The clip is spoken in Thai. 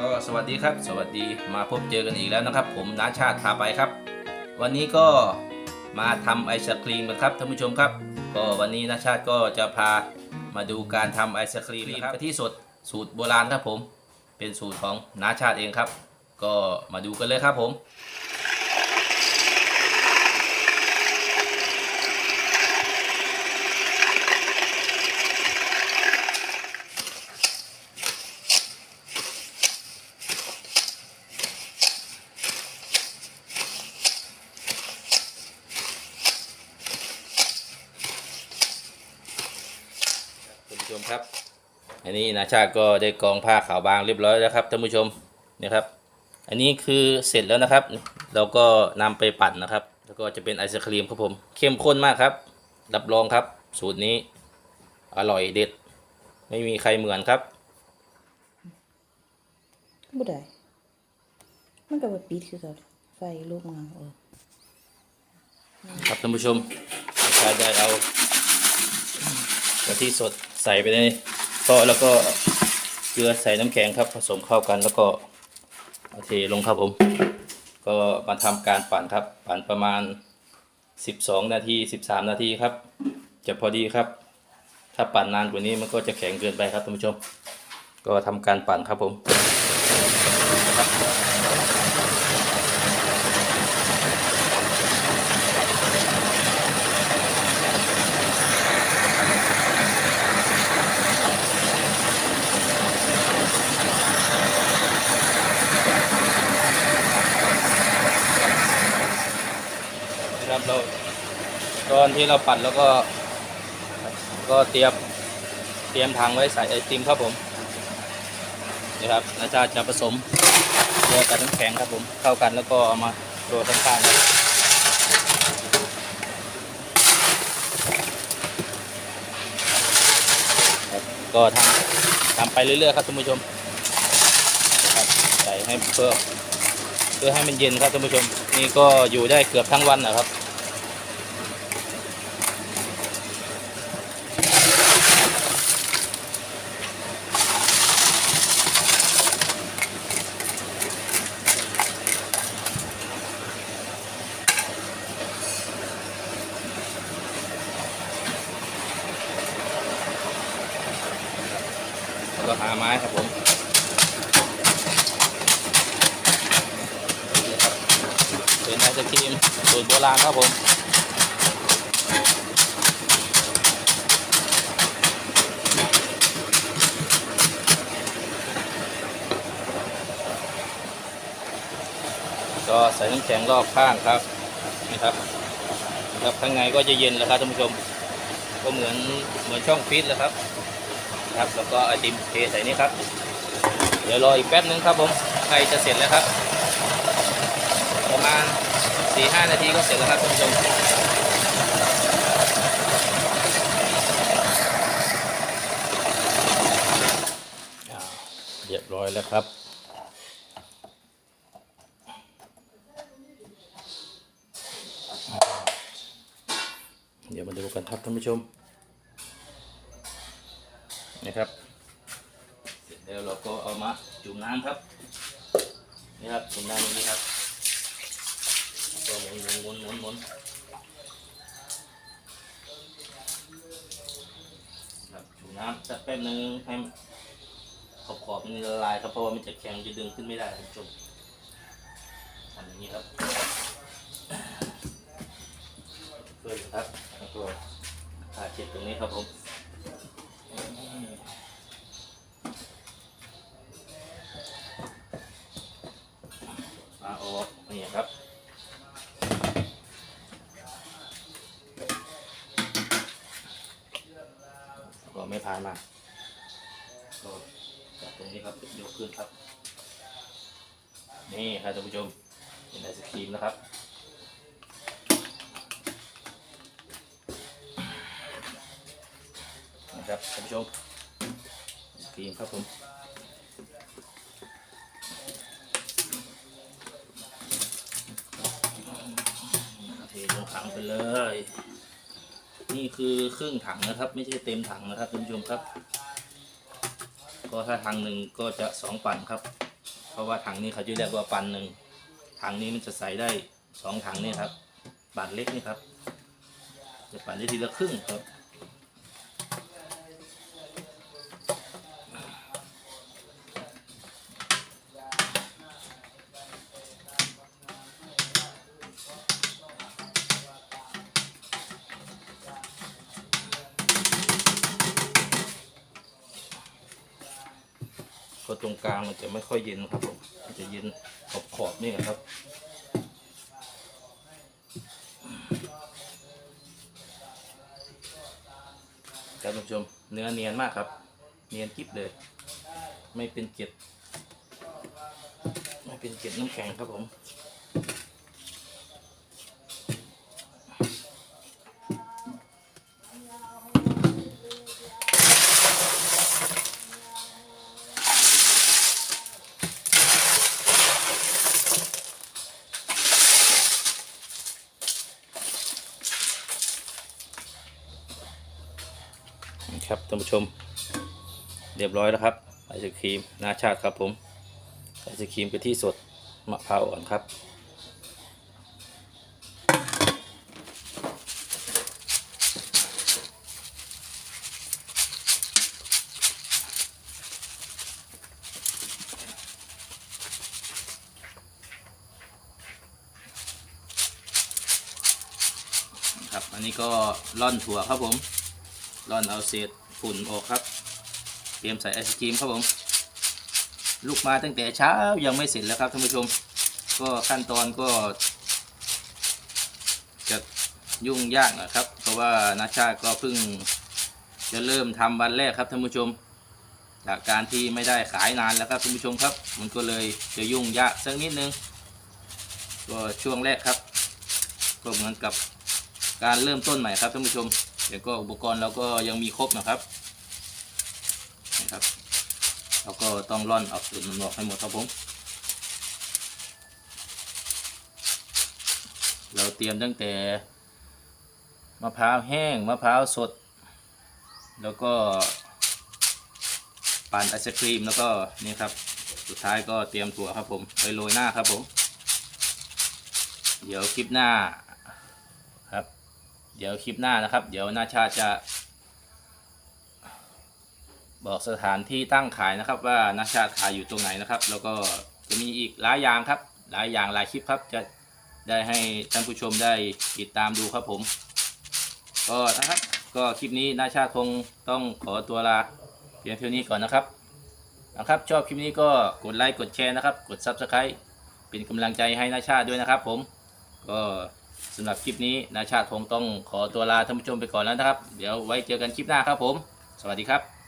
ก็สวัสดีครับ สวัสดีมาพบเจอกันอีกแล้วนะครับ ผมน้าชาติพาไปครับ วันนี้ก็มาทำไอศครีมกันครับท่านผู้ชมครับ ก็วันนี้น้าชาติก็จะพามาดูการทำไอศครีมนะครับกะทิสดสูตรโบราณครับผม เป็นสูตรของน้าชาติเองครับ ก็มาดูกันเลยครับผม ครับ อันนี้นาชาติก็ได้กองผ้าขาวบางเรียบร้อยแล้วครับท่านผู้ชมนี่ครับ อันนี้คือเสร็จแล้วนะครับ เราก็นำไปปั่นนะครับ แล้วก็จะเป็นไอศครีมครับผม เข้มข้นมากครับ รับรองครับ สูตรนี้อร่อยเด็ด ไม่มีใครเหมือนครับบ่ได้มันก็บ่ปิดคือเก่าไฟลูกงามเออครับท่านผู้ชมนาชาติได้เอากะทิสดใส่ไปในก็แล้วก็เกลือใส่น้ำแข็งครับ ผสมเข้ากันแล้วก็เทลงครับผม ก็มาทำการปั่นครับ ปั่นประมาณ 12 นาที 13 นาทีครับ จะพอดีครับ ถ้าปั่นนานกว่านี้มันก็จะแข็งเกินไปครับท่านผู้ชม ก็ทำการปั่นครับผม นะครับเราตอนที่เราปั่นแล้วก็ ก็เตรียมเตรียมถังไว้ใส่ไอติมครับผมนี่ครับอาจารย์จะผสมเกลือกับน้ำแข็งครับผมเข้ากันแล้วก็เอามาโรยข้างๆครับก็ทำทำไปเรื่อยๆครับท่านผู้ชมครับใส่ให้เพื่อเพื่อให้มันเย็นครับท่านผู้ชม นี่ก็อยู่ได้เกือบทั้งวันนะครับ ก็หาไม้ครับผมเป็นไอศครีมสูตรโบราณครับผมก็ใส่น้ำแข็งรอบข้างครับนี่ครับครับข้างในก็จะเย็นแล้วครับท่านผู้ชม ก็เหมือนเหมือนช่องฟิตเลยครับ ครับ แล้วก็ไอติมเทใส่นี่ครับ เดี๋ยวรออีกแป๊บนึงครับผมใกล้จะเสร็จแล้วครับ ประมาณ4ีหนาทีก็เสร็จแล้วครับท่านผู้ชมเรียบร้อยแล้วครับเดี๋ยวมาดูกันครับท่านผู้ชม นะครับ เสร็จแล้วเราก็เอามาจุ่มน้ำครับนี่ครับจุ่มน้ำอย่างนี้ครับก็หมุนหมุนหมุนหมุนหมุนครับจุ่มน้ำสักแป๊บนึงให้ขอบขอบมันละลายครับเพราะว่ามันจะแข็งจะดึงขึ้นไม่ได้ครับท่มทำอย่างนี้ครับเพื่อนครับแล้วก็ผ่าเช็ดตรงนี้ครับผม ก็ไม่าก็จับตรงนี้ครับยกขึ้นครับ นี่ครับท่านผู้ชมเป็นไอศครีมนะครับนะครับท่านผู้ชมไอศครีมครับผมเทลงถังไปเลย นี่คือครึ่งถังนะครับ ไม่ใช่เต็มถังนะครับคุณผู้ชมครับ ก็ถ้าถังหนึ่งก็จะสองปั่นครับ เพราะว่าถังนี้เขาจะเรียกว่าปันหนึ่งถังนี้มันจะใส่ได้สองถังนี่ครับ บาทเล็กนี่ครับ จะปั่นได้ทีละครึ่งครับ กลางมันจะไม่ค่อยเย็นครับผมมันจะเย็นขอบขอบๆนี่นะครับท่านผู้ชมเนื้อเนียนมากครับ เนียนกิ๊บเลย ไม่เป็นเกล็ดไม่เป็นเกล็ดน้ำแข็งครับผม ครับท่านผู้ชม เรียบร้อยแล้วครับไอศครีมนาชาติครับผมไอศครีมกะทิสดมะพร้าวอ่อนครับครับ อันนี้ก็ร่อนถั่วครับผม ร่อนเอาเศษ ฝุ่นออกครับ เตรียมใส่ไอศกรีมครับผม ลูกมาตั้งแต่เช้ายังไม่เสร็จแล้วครับท่านผู้ชม ก็ขั้นตอนก็ จะยุ่งยากนะครับ เพราะว่านาชาก็เพิ่ง จะเริ่มทำวันแรกครับท่านผู้ชม จากการที่ไม่ได้ขายนานแล้วครับท่านผู้ชมครับ มันก็เลยจะยุ่งยากสักนิดนึง ก็ช่วงแรกครับ ก็เหมือนกับการเริ่มต้นใหม่ครับท่านผู้ชม เดี๋ยวก็อุปกรณ์เราก็ยังมีครบนะครับนะครับเราก็ต้องร่อนเอาส่วนมันออกให้หมดครับผม เราเตรียมตั้งแต่มะพร้าวแห้งมะพร้าวสด แล้วก็ปั่นไอศครีมแล้วก็นี่ครับสุดท้ายก็เตรียมถั่วครับผมไปโรยหน้าครับผม เดี๋ยวคลิปหน้า เดี๋ยวคลิปหน้านะครับ เดี๋ยวนาชาจะ บอกสถานที่ตั้งขายนะครับ ว่านาชาขายอยู่ตรงไหนนะครับ แล้วก็จะมีอีกหลายอย่างครับ หลายอย่างหลายคลิปครับจะได้ให้ท่านผู้ชมได้ติดตามดูครับผม ก็นะครับ ก็คลิปนี้นาชาคงต้องขอตัวลาเพียงเท่านี้ก่อนนะครับนะครับ ชอบคลิปนี้ก็กดไลค์กดแชร์นะครับ กด Subscribe เป็นกำลังใจให้นาชาด้วยนะครับผมก็ สำหรับคลิปนี้นาชาติคงต้องขอตัวลาท่านผู้ชมไปก่อนแล้วนะครับ เดี๋ยวไว้เจอกันคลิปหน้าครับผม สวัสดีครับ